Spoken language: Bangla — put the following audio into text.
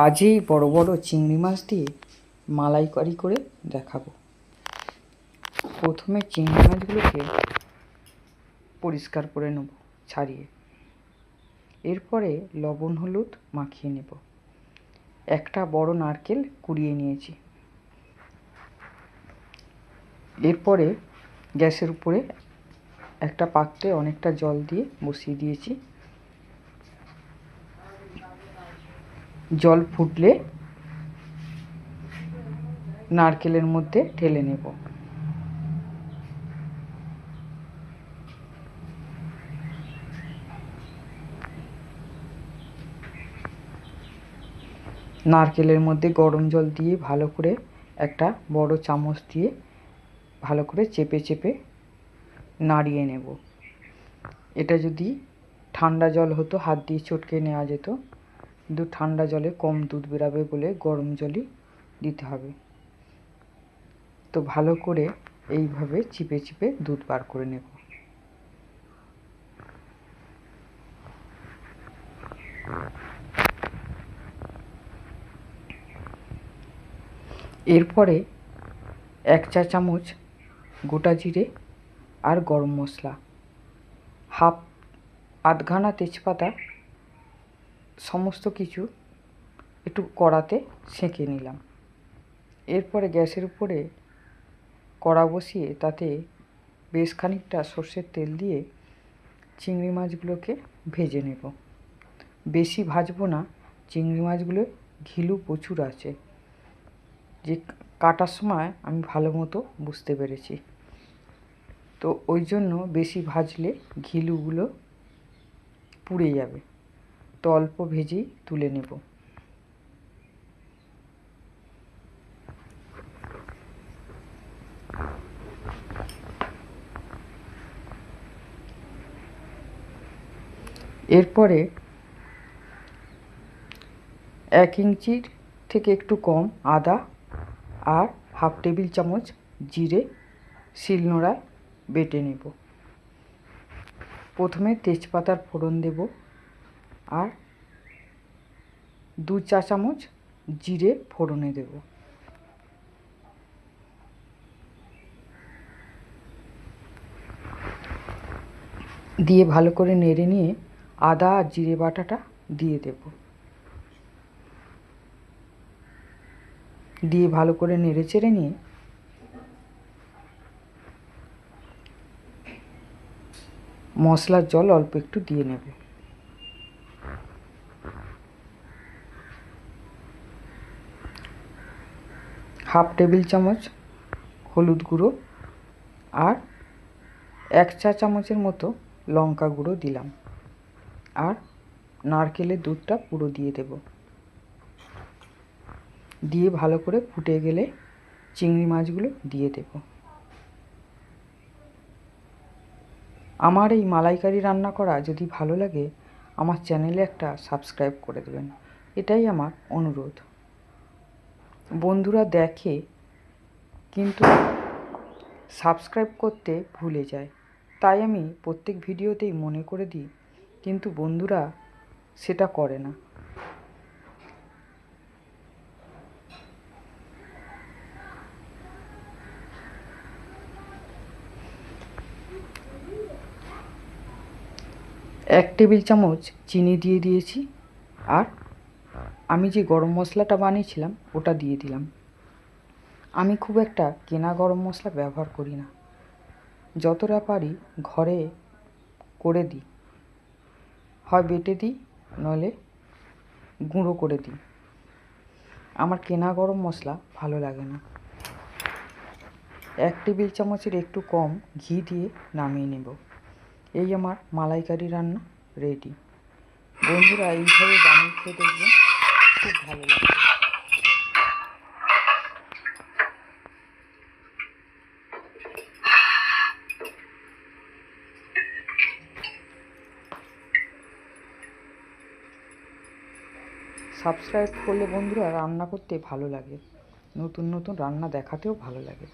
আজ এই বড় বড় চিংড়ি মাছ দিয়ে মালাইকারি করে দেখাবো। প্রথমে চিংড়ি মাছগুলোকে পরিষ্কার করে নেব ছাড়িয়ে। এরপরে লবণ, হলুদ মাখিয়ে নেব। একটা বড় নারকেল কুড়িয়ে নিয়েছি। এরপরে গ্যাসের উপরে একটা পাত্রে অনেকটা জল দিয়ে বসিয়ে দিয়েছি। জল ফুটলে নারকেলের মধ্যে ঢেলে নেব। নারকেলের মধ্যে গরম জল দিয়ে ভালো করে একটা বড় চামচ দিয়ে ভালো করে চেপে চেপে নাড়িয়ে নেব। এটা যদি ঠান্ডা জল হতো, হাত দিয়ে চটকে নেওয়া যেত। কিন্তু ঠান্ডা জলে কম দুধ বেরাবে বলে গরম জলই দিতে হবে। তো ভালো করে এইভাবে চিপে চিপে দুধ বার করে নেব। এরপরে এক চা চামচ গোটা জিরে আর গরম মশলা, হাফ আধখানা তেজপাতা সমস্ত কিছু একটু কড়াতে সেঁকে নিলাম। এরপরে গ্যাসের উপরে কড়া বসিয়ে তাতে বেশ খানিকটা সর্ষের তেল দিয়ে চিংড়ি মাছগুলোকে ভেজে নেব। বেশি ভাজবো না, চিংড়ি মাছগুলো ঘিলু প্রচুর আছে, যে কাটার সময় আমি ভালো মতো বুঝতে পেরেছি। তো ওই জন্য বেশি ভাজলে ঘিলুগুলো পুড়ে যাবে। তো অল্প ভেজেই তুলে নেব। এরপরে এক ইঞ্চির থেকে একটু কম আদা আর হাফ টেবিল চামচ জিরে শিলনোড়ায় বেটে নেব। প্রথমে তেজপাতার ফোড়ন দেব আর দু চা চামচ জিরে ফোড়নে দেব। দিয়ে ভালো করে নেড়ে নিয়ে আদা আর জিরে বাটাটা দিয়ে দেব। দিয়ে ভালো করে নেড়ে চেড়ে নিয়ে মশলার জল অল্প একটু দিয়ে নেব। হাফ টেবিল চামচ হলুদ গুঁড়ো আর এক চা চামচের মতো লঙ্কা গুঁড়ো দিলাম। আর নারকেলের দুধটা পুরো দিয়ে দেব। দিয়ে ভালো করে ফুটে গেলে চিংড়ি মাছগুলো দিয়ে দেব। আমার এই মালাইকারি রান্না করা যদি ভালো লাগে, আমার চ্যানেলে একটা সাবস্ক্রাইব করে দেবেন। এটাই আমার অনুরোধ। বন্ধুরা দেখে, কিন্তু সাবস্ক্রাইব করতে ভুলে যায়। তাই আমি প্রত্যেক ভিডিওতেই মনে করে দিই, কিন্তু বন্ধুরা সেটা করে না। এক টেবিল চামচ চিনি দিয়ে দিয়েছি, আর আমি যে গরম মশলাটা বানিয়েছিলাম, ওটা দিয়ে দিলাম। আমি খুব একটা কেনা গরম মশলা ব্যবহার করি না। যতটা পারি ঘরে করে দিই। হয় বেটে দিই নলে গুঁড়ো করে দিই। আমার কেনা গরম মশলা ভালো লাগে না। এক টেবিল চামচের একটু কম ঘি দিয়ে নামিয়ে নেব। এই আমার মালাইকারি রান্না, রেডি। বন্ধুরা, এইভাবে বানিয়ে খেয়ে দেখবেন। খুব ভালো লাগে সাবস্ক্রাইব করলে বন্ধুরা রান্না করতে ভালো লাগে। নতুন নতুন রান্না দেখাতেও ভালো লাগে।